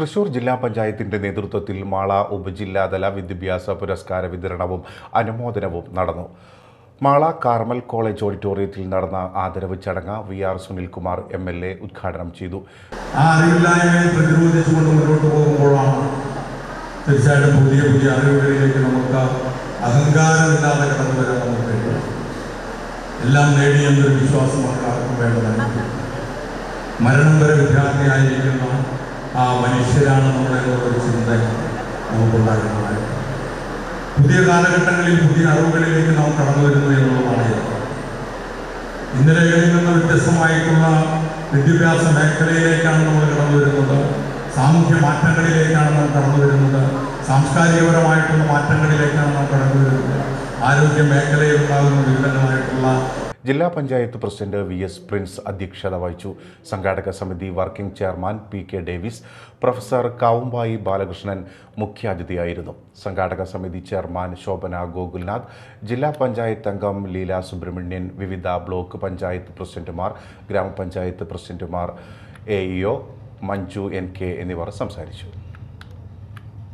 തൃശൂർ ജില്ലാ പഞ്ചായത്തിന്റെ നേതൃത്വത്തിൽ മാള ഉപജില്ലാതല വിദ്യാഭ്യാസ പുരസ്കാര വിതരണവും അനുമോദനവും നടന്നു. മാള കാർമൽ കോളേജ് ഓഡിറ്റോറിയത്തിൽ നടന്ന ആദരവ് ചടങ്ങ് V R Sunilkumar M L A ഉദ്ഘാടനം ചെയ്തു. മുന്നോട്ട് പുതിയ അറിവുകളിലേക്ക് അഹങ്കാരമില്ലാതെ എല്ലാം നേടിയെന്നൊരു വിശ്വാസം ആർക്കും വേണ്ടതാണ് മരണം വരെ വിദ്യാർത്ഥിയായിരിക്കുന്ന ആ മനുഷ്യരാണ് ഒരു ചിന്ത നമുക്കുണ്ടായിരുന്നത് പുതിയ കാലഘട്ടങ്ങളിൽ പുതിയ അറിവുകളിലേക്ക് നാം കടന്നു വരുന്നു എന്നുള്ളതാണ്. ഇന്നലെകളിൽ നിന്ന് വ്യത്യസ്തമായിട്ടുള്ള വിദ്യാഭ്യാസ മേഖലയിലേക്കാണ് നമ്മൾ കടന്നു വരുന്നത്. സാമൂഹ്യ മാറ്റങ്ങളിലേക്കാണ് നാം കടന്നു വരുന്നത്. സാംസ്കാരികപരമായിട്ടുള്ള മാറ്റങ്ങളിലേക്കാണ് നാം കടന്നു വരുന്നത്. ആരോഗ്യ മേഖലയിൽ ഉണ്ടാകുന്ന വിവിധങ്ങളായിട്ടുള്ള ജില്ലാ panchayat president V S Prince അധ്യക്ഷത വഹിച്ചു. സംഘാടക സമിതി working chairman P K Davis professor Kavumbayi Balakrishnan മുഖ്യാതിഥിയായിരുന്നു. സംഘാടക സമിതി ചെയർമാൻ ശോഭന ഗോകുൽനാഥ് ജില്ലാ പഞ്ചായത്ത് അംഗം ലീല സുബ്രഹ്മണ്യൻ വിവിധ ബ്ലോക്ക് പഞ്ചായത്ത് പ്രസിഡന്റുമാർ ഗ്രാമപഞ്ചായത്ത് പ്രസിഡന്റുമാർ എ മഞ്ജു എൻ കെ എന്നിവർ സംസാരിച്ചു.